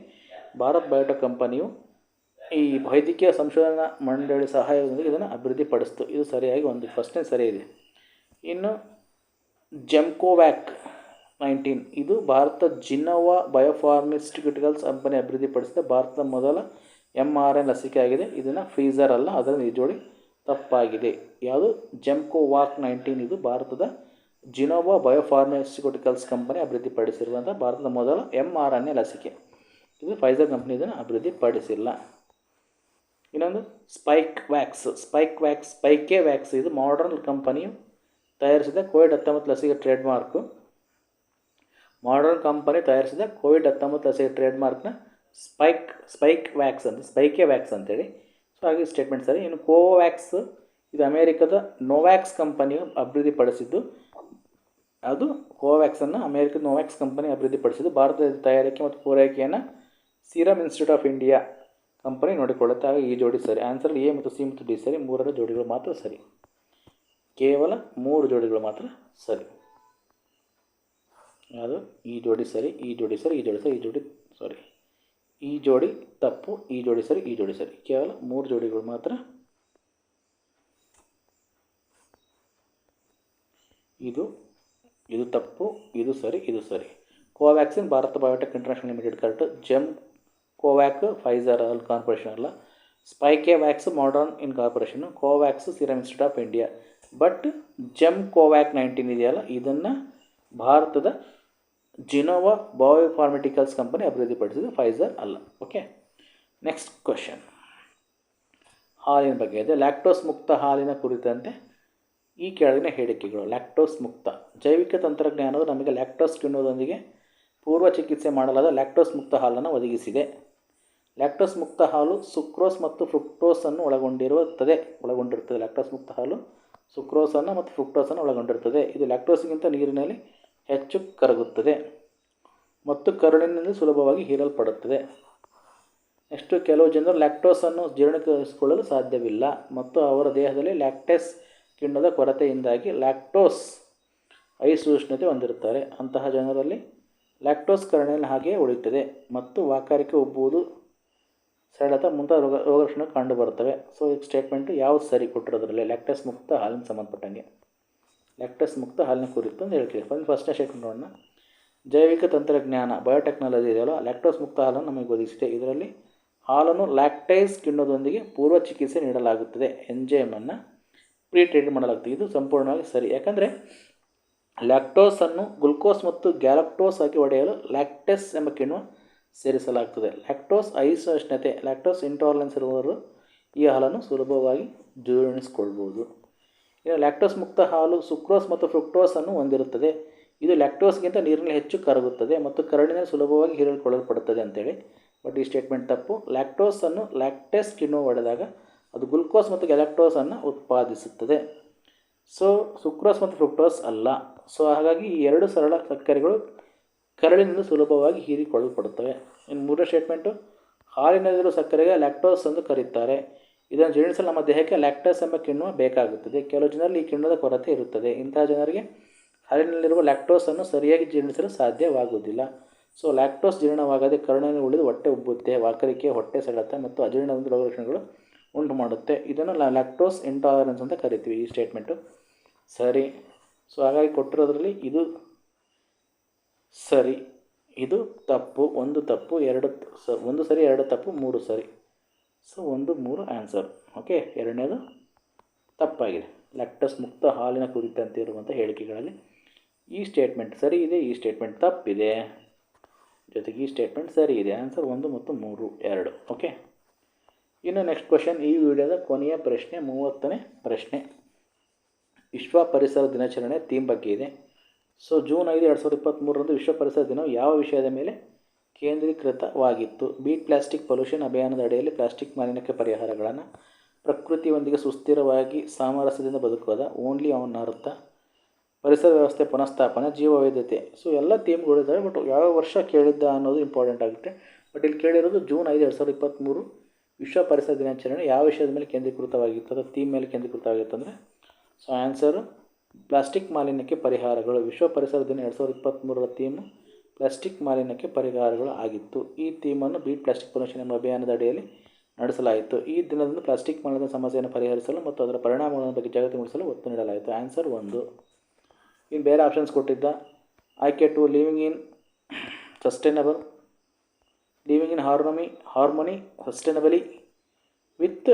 ಭಾರತ್ ಬಯೋಟೆಕ್ ಕಂಪನಿಯು ಈ ವೈದ್ಯಕೀಯ ಸಂಶೋಧನಾ ಮಂಡಳಿ ಸಹಾಯದೊಂದಿಗೆ ಇದನ್ನು ಅಭಿವೃದ್ಧಿಪಡಿಸ್ತು. ಇದು ಸರಿಯಾಗಿ ಒಂದು ಫಸ್ಟ್ನೇ ಸರಿ ಇದೆ. ಇನ್ನು ಜೆಮ್ಕೋವ್ಯಾಕ್ ನೈನ್ಟೀನ್. ಇದು ಭಾರತ ಜಿನೋವಾ ಬಯೋಫಾರ್ಮಿಸ್ಟಿಕ್ಯೂಟಿಕಲ್ಸ್ ಕಂಪನಿ ಅಭಿವೃದ್ಧಿಪಡಿಸಿದ ಭಾರತದ ಮೊದಲ ಎಂ ಆರ್ ಎನ್ ಲಸಿಕೆ ಆಗಿದೆ. ಇದನ್ನು ಫೀಸರ್ ಅಲ್ಲ ಅದರ ನಿಜೋಡಿ ತಪ್ಪಾಗಿದೆ. ಯಾವುದು? GEMCOVAC nineteen. ಇದು ಭಾರತದ ಜಿನೋವಾ ಬಯೋಫಾರ್ಮಾಸ್ಯೂಟಿಕಲ್ಸ್ ಕಂಪನಿ ಅಭಿವೃದ್ಧಿಪಡಿಸಿರುವಂಥ ಭಾರತದ ಮೊದಲ ಎಂ ಆರ್ ಎನ್ ಎ ಲಸಿಕೆ. ಇದು ಫೈಸರ್ ಕಂಪನಿ ಇದನ್ನು ಅಭಿವೃದ್ಧಿಪಡಿಸಿಲ್ಲ. ಇನ್ನೊಂದು, ಸ್ಪೈಕ್ ವ್ಯಾಕ್ಸ್. Spikevax, Spikevax. ಇದು ಮಾಡರ್ನ್ ಕಂಪನಿಯು ತಯಾರಿಸಿದ ಕೋವಿಡ್ ಹತ್ತೊಂಬತ್ತು ಲಸಿಕೆ ಟ್ರೇಡ್ ಮಾರ್ಕು ಮಾಡರ್ನ್ ಕಂಪನಿ ತಯಾರಿಸಿದ ಕೋವಿಡ್ ಹತ್ತೊಂಬತ್ತು ಲಸಿಕೆ ಟ್ರೇಡ್ ಮಾರ್ಕ್ನ ಸ್ಪೈಕ್ ಸ್ಪೈಕ್ ವ್ಯಾಕ್ಸ್ ಅಂತ ಸ್ಪೈಕೆ ವ್ಯಾಕ್ಸ್ ಅಂತೇಳಿ. ಸೊ ಹಾಗೆ ಸ್ಟೇಟ್ಮೆಂಟ್ ಸರಿ. ಇನ್ನು ಕೋವ್ಯಾಕ್ಸ್ ಇದು ಅಮೇರಿಕದ ನೋವ್ಯಾಕ್ಸ್ ಕಂಪನಿಯು ಅಭಿವೃದ್ಧಿಪಡಿಸಿದ್ದು. ಅದು ಕೋವ್ಯಾಕ್ಸನ್ನು ಅಮೇರಿಕದ ನೋವ್ಯಾಕ್ಸ್ ಕಂಪನಿ ಅಭಿವೃದ್ಧಿಪಡಿಸಿದ್ದು. ಭಾರತದ ತಯಾರಿಕೆ ಮತ್ತು ಪೂರೈಕೆಯನ್ನು Serum Institute of India company ನೋಡಿಕೊಳ್ಳುತ್ತೆ. ಆಗ ಈ ಜೋಡಿ ಸರಿ. ಆನ್ಸರ್ ಎ ಮತ್ತು ಸಿ ಮತ್ತು ಡಿ ಸರಿ. ಮೂರರ ಜೋಡಿಗಳು ಮಾತ್ರ ಸರಿ. ಕೇವಲ ಮೂರು ಜೋಡಿಗಳು ಮಾತ್ರ ಸರಿ. ಅದು ಈ ಜೋಡಿ ಸರಿ, ಈ ಜೋಡಿ ಸರಿ, ಈ ಜೋಡಿ ಸರಿ, ಈ ಜೋಡಿ ಸಾರಿ ಈ ಜೋಡಿ ತಪ್ಪು, ಈ ಜೋಡಿ ಸರಿ, ಈ ಜೋಡಿ ಸರಿ. ಕೇವಲ ಮೂರು ಜೋಡಿಗಳು ಮಾತ್ರ. ಇದು ಇದು ತಪ್ಪು, ಇದು ಸರಿ ಇದು ಸರಿ. Covaxin Bharat Biotech International Limited correct. GEMCOVAC, Pfizer ಅಲ್ ಕಾರ್ಪೊರೇಷನ್ ಅಲ್ಲ. Spikevax, Moderna incorporation Covax, Serum Institute of India. But GEMCOVAC nineteen ಇದೆಯಲ್ಲ, ಇದನ್ನು ಭಾರತದ ಜಿನೋವಾ ಬಯೋಫಾರ್ಮೆಟಿಕಲ್ಸ್ ಕಂಪನಿ ಅಭಿವೃದ್ಧಿಪಡಿಸಿದ ಫೈಸರ್ ಅಲ್ಲ. ಓಕೆ ನೆಕ್ಸ್ಟ್ ಕ್ವಶನ್ ಹಾಲಿನ ಬಗ್ಗೆ ಇದೆ. ಲ್ಯಾಕ್ಟೋಸ್ ಮುಕ್ತ ಹಾಲಿನ ಕುರಿತಂತೆ ಈ ಕೆಳಗಿನ ಹೇಳಿಕೆಗಳು. ಲ್ಯಾಕ್ಟೋಸ್ ಮುಕ್ತ. ಜೈವಿಕ ತಂತ್ರಜ್ಞಾನವು ನಮಗೆ ಲ್ಯಾಕ್ಟೋಸ್ ಕಿಣ್ಣುವುದೊಂದಿಗೆ ಪೂರ್ವ ಚಿಕಿತ್ಸೆ ಮಾಡಲಾದ ಲ್ಯಾಕ್ಟೋಸ್ ಮುಕ್ತ ಹಾಲನ್ನು ಒದಗಿಸಿದೆ. ಲ್ಯಾಕ್ಟೋಸ್ ಮುಕ್ತ ಹಾಲು ಸುಕ್ರೋಸ್ ಮತ್ತು ಫ್ರುಕ್ಟೋಸನ್ನು ಒಳಗೊಂಡಿರುತ್ತದೆ. ಒಳಗೊಂಡಿರುತ್ತದೆ. ಲ್ಯಾಕ್ಟೋಸ್ ಮುಕ್ತ ಹಾಲು ಸುಕ್ರೋಸನ್ನು ಮತ್ತು ಫ್ರುಕ್ಟೋಸನ್ನು ಒಳಗೊಂಡಿರುತ್ತದೆ. ಇದು ಲ್ಯಾಕ್ಟೋಸ್ಗಿಂತ ನೀರಿನಲ್ಲಿ ಹೆಚ್ಚು ಕರಗುತ್ತದೆ ಮತ್ತು ಕರುಳಿನಿಂದ ಸುಲಭವಾಗಿ ಹೀರಲ್ಪಡುತ್ತದೆ. ನೆಕ್ಸ್ಟು ಕೆಲವು ಜನರು ಲ್ಯಾಕ್ಟೋಸನ್ನು ಜೀರ್ಣೀಕರಿಸಿಕೊಳ್ಳಲು ಸಾಧ್ಯವಿಲ್ಲ ಮತ್ತು ಅವರ ದೇಹದಲ್ಲಿ ಲ್ಯಾಕ್ಟೇಸ್ ಕಿಣ್ಣದ ಕೊರತೆಯಿಂದಾಗಿ ಲ್ಯಾಕ್ಟೋಸ್ ಐಸೂಷ್ಣತೆ ಹೊಂದಿರುತ್ತಾರೆ. ಅಂತಹ ಜನರಲ್ಲಿ ಲ್ಯಾಕ್ಟೋಸ್ ಕರುಳಿನಲ್ಲಿ ಹಾಗೆಯೇ ಉಳಿಯುತ್ತದೆ ಮತ್ತು ವಾಕರಿಕೆ ಉಬ್ಬುವುದು ಸರಳತ ಮುಂತಾದ ರೋಗ ರೋಗಲಕ್ಷಣ ಕಂಡುಬರುತ್ತವೆ. ಸೊ ಈ ಸ್ಟೇಟ್ಮೆಂಟು ಯಾವ್ದು ಸರಿ ಕೊಟ್ಟಿರೋದ್ರಲ್ಲಿ? ಲ್ಯಾಕ್ಟೇಸ್ ಮುಕ್ತ ಹಾಲಿನ ಸಂಬಂಧಪಟ್ಟಂಗೆ. ಲ್ಯಾಕ್ಟಸ್ ಮುಕ್ತ ಹಾಲಿನ ಕುರಿತು ಅಂತ ಹೇಳ್ತೀವಿ. ಒಂದು ಫಸ್ಟ್ನೇ ಸ್ಟೇಟ್ಮೆಂಟ್ ನೋಡೋಣ. ಜೈವಿಕ ತಂತ್ರಜ್ಞಾನ, ಬಯೋಟೆಕ್ನಾಲಜಿ ಇದೆಯಲ್ಲ ಲ್ಯಾಕ್ಟೋಸ್ ಮುಕ್ತ ಹಾಲನ್ನು ನಮಗೆ ಒದಗಿಸಿದೆ. ಇದರಲ್ಲಿ ಹಾಲನ್ನು ಲ್ಯಾಕ್ಟೈಸ್ ಕಿಣ್ಣೋದೊಂದಿಗೆ ಪೂರ್ವ ಚಿಕಿತ್ಸೆ ನೀಡಲಾಗುತ್ತದೆ. ಎಂಜೈಮನ್ನು ಪ್ರೀ ಟ್ರೀಟ್ ಮಾಡಲಾಗುತ್ತದೆ ಇದು ಸಂಪೂರ್ಣವಾಗಿ ಸರಿ. ಯಾಕಂದರೆ ಲ್ಯಾಕ್ಟೋಸನ್ನು ಗ್ಲುಕೋಸ್ ಮತ್ತು ಗ್ಯಾಲಕ್ಟೋಸ್ ಆಗಿ ಒಡೆಯಲು ಲ್ಯಾಕ್ಟೆಸ್ ಎಂಬ ಕಿಣ್ವ ಸೇರಿಸಲಾಗುತ್ತದೆ ಲ್ಯಾಕ್ಟೋಸ್ ಐಸಹಿಷ್ಣತೆ ಲ್ಯಾಕ್ಟೋಸ್ ಇಂಟಾಲರೆನ್ಸ್ ಇರುವವರು ಈ ಹಾಲನ್ನು ಸುಲಭವಾಗಿ ಜೀರ್ಣಿಸಿಕೊಳ್ಬೋದು ಇನ್ನು ಲ್ಯಾಕ್ಟೋಸ್ ಮುಕ್ತ ಹಾಲು ಸುಕ್ರೋಸ್ ಮತ್ತು ಫ್ರುಕ್ಟೋಸ್ ಅನ್ನು ಹೊಂದಿರುತ್ತದೆ. ಇದು ಲ್ಯಾಕ್ಟೋಸ್ಗಿಂತ ನೀರಿನಲ್ಲಿ ಹೆಚ್ಚು ಕರಗುತ್ತದೆ ಮತ್ತು ಕರಡಿನಲ್ಲಿ ಸುಲಭವಾಗಿ ಹೀರಿಕೊಳ್ಳಲ್ಪಡುತ್ತದೆ ಅಂತೇಳಿ. ಬಟ್ ಈ ಸ್ಟೇಟ್ಮೆಂಟ್ ತಪ್ಪು. ಲ್ಯಾಕ್ಟೋಸನ್ನು ಲ್ಯಾಕ್ಟೆಸ್ ಕಿಣ್ವ ಒಡೆದಾಗ ಅದು ಗ್ಲುಕೋಸ್ ಮತ್ತು ಗ್ಯಾಲಕ್ಟೋಸನ್ನು ಉತ್ಪಾದಿಸುತ್ತದೆ. ಸೊ ಸುಕ್ರೋಸ್ ಮತ್ತು ಫ್ರುಕ್ಟೋಸ್ ಅಲ್ಲ. ಸೊ ಹಾಗಾಗಿ ಈ ಎರಡು ಸರಳ ಸಕ್ಕರೆಗಳು ಕರಳಿನಿಂದ ಸುಲಭವಾಗಿ ಹೀರಿಕೊಳ್ಳಲ್ಪಡುತ್ತವೆ. ಇನ್ನು ಮೂರನೇ ಸ್ಟೇಟ್ಮೆಂಟು ಹಾಲಿನಲ್ಲಿರುವ ಸಕ್ಕರೆಗೆ ಲ್ಯಾಕ್ಟೋಸ್ ಎಂದು ಕರೆಯುತ್ತಾರೆ ಇದನ್ನು ಜೀರ್ಣಿಸಲು ನಮ್ಮ ದೇಹಕ್ಕೆ ಲ್ಯಾಕ್ಟಸ್ ಎಂಬ ಕಿಣ್ವ ಬೇಕಾಗುತ್ತದೆ. ಕೆಲವು ಜನರಲ್ಲಿ ಈ ಕಿಣ್ವದ ಕೊರತೆ ಇರುತ್ತದೆ. ಇಂತಹ ಜನರಿಗೆ ಹಾಲಿನಲ್ಲಿರುವ ಲ್ಯಾಕ್ಟೋಸನ್ನು ಸರಿಯಾಗಿ ಜೀರ್ಣಿಸಲು ಸಾಧ್ಯವಾಗುವುದಿಲ್ಲ. ಸೊ, ಲ್ಯಾಕ್ಟೋಸ್ ಜೀರ್ಣವಾಗದೆ ಕರುಣೆಯಲ್ಲಿ ಉಳಿದು ಹೊಟ್ಟೆ ಉಬ್ಬುತ್ತೆ, ವಾಕರಿಕೆ, ಹೊಟ್ಟೆ ಸೆಳೆತ ಮತ್ತು ಅಜೀರ್ಣದಿಂದ ರೋಗಲಕ್ಷಣಗಳು ಉಂಟು ಮಾಡುತ್ತೆ ಇದನ್ನು ಲ್ಯಾಕ್ಟೋಸ್ ಇಂಟಾಲರೆನ್ಸ್ ಅಂತ ಕರಿತೀವಿ ಈ ಸ್ಟೇಟ್ಮೆಂಟು ಸರಿ. ಸೊ, ಹಾಗಾಗಿ ಕೊಟ್ಟಿರೋದ್ರಲ್ಲಿ ಇದು ಸರಿ, ಇದು ತಪ್ಪು, ಒಂದು ತಪ್ಪು, ಎರಡು ಸ, ಒಂದು ಸರಿ, ಎರಡು ತಪ್ಪು, ಮೂರು ಸರಿ. ಸೊ ಒಂದು ಮೂರು ಆನ್ಸರ್ ಓಕೆ ಎರಡನೇದು ತಪ್ಪಾಗಿದೆ. ಲ್ಯಾಕ್ಟಸ್ ಮುಕ್ತ ಹಾಲಿನ ಕುರಿತಂತೆ ಇರುವಂಥ ಹೇಳಿಕೆಗಳಲ್ಲಿ ಈ ಸ್ಟೇಟ್ಮೆಂಟ್ ಸರಿ ಇದೆ, ಈ ಸ್ಟೇಟ್ಮೆಂಟ್ ತಪ್ಪಿದೆ. ಜೊತೆಗೆ ಈ ಸ್ಟೇಟ್ಮೆಂಟ್ ಸರಿ ಇದೆ. ಆನ್ಸರ್ ಒಂದು ಮತ್ತು ಮೂರು, ಎರಡು. ಓಕೆ ಇನ್ನು ನೆಕ್ಸ್ಟ್ ಕ್ವಶನ್ ಈ ವಿಡಿಯೋದ ಕೊನೆಯ ಪ್ರಶ್ನೆ, ಮೂವತ್ತನೇ ಪ್ರಶ್ನೆ. ವಿಶ್ವ ಪರಿಸರ ದಿನಾಚರಣೆ ಥೀಮ್ ಬಗ್ಗೆ ಇದೆ. ಸೊ ಜೂನ್ ಐದು, ಎರಡು ಸಾವಿರದ ಇಪ್ಪತ್ತ್ಮೂರರಂದು ವಿಶ್ವ ಪರಿಸರ ದಿನವು ಯಾವ ವಿಷಯದ ಮೇಲೆ ಕೇಂದ್ರೀಕೃತವಾಗಿತ್ತು. ಬೀಟ್ ಪ್ಲಾಸ್ಟಿಕ್ ಪೊಲ್ಯೂಷನ್ ಅಭಿಯಾನದ ಅಡಿಯಲ್ಲಿ ಪ್ಲಾಸ್ಟಿಕ್ ಮಾಲಿನ್ಯಕ್ಕೆ ಪರಿಹಾರಗಳನ್ನು ಪ್ರಕೃತಿಯೊಂದಿಗೆ ಸುಸ್ಥಿರವಾಗಿ ಸಾಮರಸ್ಯದಿಂದ ಬದುಕೋದ ಓನ್ಲಿ ಆನ್ ಅರ್ಥ. ಪರಿಸರ ವ್ಯವಸ್ಥೆ ಪುನಃಸ್ಥಾಪನೆ ಜೀವ ವೈದ್ಯತೆ ಸೊ ಎಲ್ಲ ಥೀಮ್ಗಳಿದ್ದಾವೆ ಬಟ್ ಯಾವ ವರ್ಷ ಕೇಳಿದ್ದ ಅನ್ನೋದು ಇಂಪಾರ್ಟೆಂಟ್ ಆಗುತ್ತೆ. ಬಟ್ ಇಲ್ಲಿ ಕೇಳಿರೋದು ಜೂನ್ ಐದು, ಎರಡು ಸಾವಿರದ ಇಪ್ಪತ್ತ್ಮೂರು ವಿಶ್ವ ಪರಿಸರ ದಿನಾಚರಣೆ ಯಾವ ವಿಷಯದ ಮೇಲೆ ಕೇಂದ್ರೀಕೃತವಾಗಿತ್ತು, ಅಥವಾ ಥೀಮ್ ಮೇಲೆ ಕೇಂದ್ರೀಕೃತವಾಗಿತ್ತು ಅಂದರೆ? ಸೊ ಆನ್ಸರು ಪ್ಲಾಸ್ಟಿಕ್ ಮಾಲಿನ್ಯಕ್ಕೆ ಪರಿಹಾರಗಳು. ವಿಶ್ವ ಪರಿಸರ ದಿನ ಎರಡು ಸಾವಿರದ ಇಪ್ಪತ್ತ್ಮೂರರ ಥೀಮು ಪ್ಲಾಸ್ಟಿಕ್ ಮಾಲಿನ್ಯಕ್ಕೆ ಪರಿಹಾರಗಳು ಆಗಿತ್ತು. ಈ ಥೀಮನ್ನು ಬೀಟ್ ಪ್ಲಾಸ್ಟಿಕ್ ಪೊಲ್ಯೂಷನ್ ಎಂಬ ಅಭಿಯಾನದ ಅಡಿಯಲ್ಲಿ ನಡೆಸಲಾಯಿತು. ಈ ದಿನದಂದು ಪ್ಲಾಸ್ಟಿಕ್ ಮಾಲಿನ್ಯ ಸಮಸ್ಯೆಯನ್ನು ಪರಿಹರಿಸಲು ಮತ್ತು ಅದರ ಪರಿಣಾಮಗಳ ಬಗ್ಗೆ ಜಾಗೃತಿ ಮೂಡಿಸಲು ಒತ್ತು ನೀಡಲಾಯಿತು. ಆನ್ಸರ್ ಒಂದು. ಇನ್ನು ಬೇರೆ ಆಪ್ಷನ್ಸ್ ಕೊಟ್ಟಿದ್ದ ಆಯ್ಕೆ two living in sustainable, living in harmony, harmony sustainably with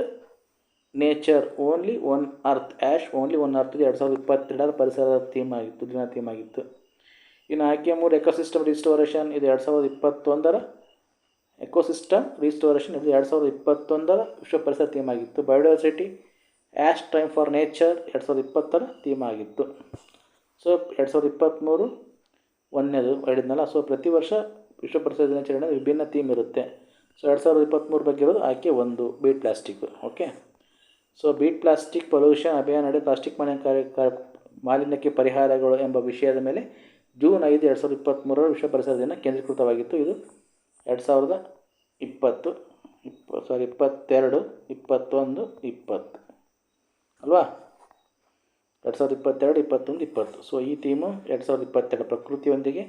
nature only one earth as only one earth ಎರಡು ಸಾವಿರದ ಇಪ್ಪತ್ತೆರಡರ ಪರಿಸರದ ಥೀಮ್ ಆಗಿತ್ತು, ದಿನ ಥೀಮ್ ಆಗಿತ್ತು. ಇನ್ನು ಆಯ್ಕೆ ಮೂರು ಎಕೋಸಿಸ್ಟಮ್ ರಿಸ್ಟೋರೇಷನ್ ಇದು ಎರಡು ಸಾವಿರದ ಇಪ್ಪತ್ತೊಂದರ ಎಕೋಸಿಸ್ಟಮ್ ರಿಸ್ಟೋರೇಷನ್ ಇದು ಎರಡು ಸಾವಿರದ ಇಪ್ಪತ್ತೊಂದರ ವಿಶ್ವ ಪರಿಸರ ಥೀಮ್ ಆಗಿತ್ತು. Biodiversity as time for nature ಎರಡು ಸಾವಿರದ ಇಪ್ಪತ್ತರ ಥೀಮ್ ಆಗಿತ್ತು. ಸೊ ಎರಡು ಸಾವಿರದ ಇಪ್ಪತ್ತ್ಮೂರು ಒಂದನೇದು ಹೇಳಿದ್ನಲ್ಲ ಸೊ ಪ್ರತಿ ವರ್ಷ ವಿಶ್ವ ಪರಿಸರ ದಿನಾಚರಣೆ ವಿಭಿನ್ನ ಥೀಮ್ ಇರುತ್ತೆ. ಸೊ ಎರಡು ಸಾವಿರದ ಇಪ್ಪತ್ತ್ಮೂರು ಬಗ್ಗೆ ಇರೋದು ಆಕೆ ಒಂದು beat plastic okay so beat plastic pollution ಅಭಿಯಾನ ಅಡಿ ಪ್ಲಾಸ್ಟಿಕ್ ಮಾಲಿನ್ಯ ಕಾರ್ಯ, ಮಾಲಿನ್ಯಕ್ಕೆ ಪರಿಹಾರಗಳು ಎಂಬ ವಿಷಯದ ಮೇಲೆ ಜೂನ್ ಐದು ಎರಡು ಸಾವಿರದ ಇಪ್ಪತ್ತ್ಮೂರರ ವಿಶ್ವ ಪರಿಸರ ದಿನ ಕೇಂದ್ರೀಕೃತವಾಗಿತ್ತು. ಇದು ಎರಡು ಸಾವಿರದ ಇಪ್ಪತ್ತು, ಇಪ್ಪ ಸಾರಿ ಇಪ್ಪತ್ತೆರಡು, ಇಪ್ಪತ್ತೊಂದು, ಇಪ್ಪತ್ತು. ಅಲ್ವಾ? ಎರಡು ಸಾವಿರದ ಇಪ್ಪತ್ತೆರಡು, ಇಪ್ಪತ್ತೊಂದು, ಇಪ್ಪತ್ತು. ಸೊ ಈ ಥೀಮು ಎರಡು ಸಾವಿರದ ಇಪ್ಪತ್ತೆರಡು ಪ್ರಕೃತಿಯೊಂದಿಗೆ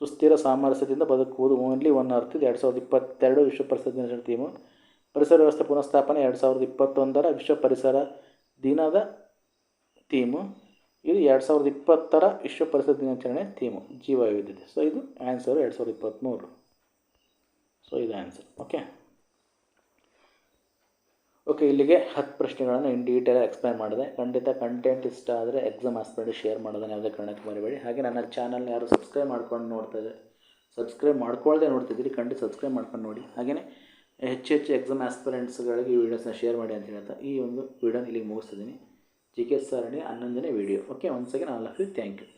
ಸುಸ್ಥಿರ ಸಾಮರಸ್ಯದಿಂದ ಬದುಕುವುದು ಓನ್ಲಿ ಒನ್ ಅರ್ಥ ಇದು ಎರಡು ಸಾವಿರದ ಇಪ್ಪತ್ತೆರಡು ವಿಶ್ವ ಪರಿಸರ ದಿನಾಚರಣೆ ಥೀಮು ಪರಿಸರ ವ್ಯವಸ್ಥೆ ಪುನಃಸ್ಥಾಪನೆ ಎರಡು ಸಾವಿರದ ಇಪ್ಪತ್ತೊಂದರ ವಿಶ್ವ ಪರಿಸರ ದಿನದ ಥೀಮು ಇದು ಎರಡು ಸಾವಿರದ ಇಪ್ಪತ್ತರ ವಿಶ್ವ ಪರಿಸರ ದಿನಾಚರಣೆ ಥೀಮು ಜೀವ ವೈವಿಧ್ಯತೆ ಸೊ ಇದು ಆನ್ಸರ್ ಎರಡು ಸಾವಿರದ ಇಪ್ಪತ್ತ್ಮೂರು ಸೊ ಇದು ಆನ್ಸರ್ ಓಕೆ ಓಕೆ ಇಲ್ಲಿಗೆ ಹತ್ತು ಪ್ರಶ್ನೆಗಳನ್ನು ಇನ್ ಡೀಟೇಲ್ ಎಕ್ಸ್ಪ್ಲೈನ್ ಮಾಡಿದೆ. ಖಂಡಿತ ಕಂಟೆಂಟ್ ಇಷ್ಟ ಆದರೆ ಎಕ್ಸಾಮ್ ಆಸ್ಪೆಂಡ್ ಶೇರ್ ಮಾಡೋದನ್ನು ಯಾವುದೇ ಕಾರಣಕ್ಕೆ ಮರಿಬೇಡಿ. ಹಾಗೆ ನನ್ನ ಚಾನಲ್ನ ಯಾರು ಸಬ್ಸ್ಕ್ರೈಬ್ ಮಾಡ್ಕೊಂಡು ನೋಡ್ತಾ ಇದ್ದಾರೆ ಸಬ್ಸ್ಕ್ರೈಬ್ ಮಾಡ್ಕೊಳ್ಳದೆ ನೋಡ್ತಿದ್ದೀರಿ, ಖಂಡಿತ ಸಬ್ಸ್ಕ್ರೈಬ್ ಮಾಡ್ಕೊಂಡು ನೋಡಿ. ಹಾಗೆಯೇ ಹೆಚ್ಚು ಹೆಚ್ಚು ಎಕ್ಸಾಮ್ ಆಸ್ಪಿರೆಂಟ್ಸ್ಗಳಿಗೆ ಈ ವೀಡಿಯೋಸ್ನ ಶೇರ್ ಮಾಡಿ ಅಂತ ಹೇಳ್ತಾ ಈ ಒಂದು ವೀಡಿಯೋನ ಇಲ್ಲಿಗೆ ಮುಗಿಸ್ತಿದ್ದೀನಿ. ಜಿ ಕೆ ಸರಣಿ ಹನ್ನೊಂದನೇ video okay once again all of you thank you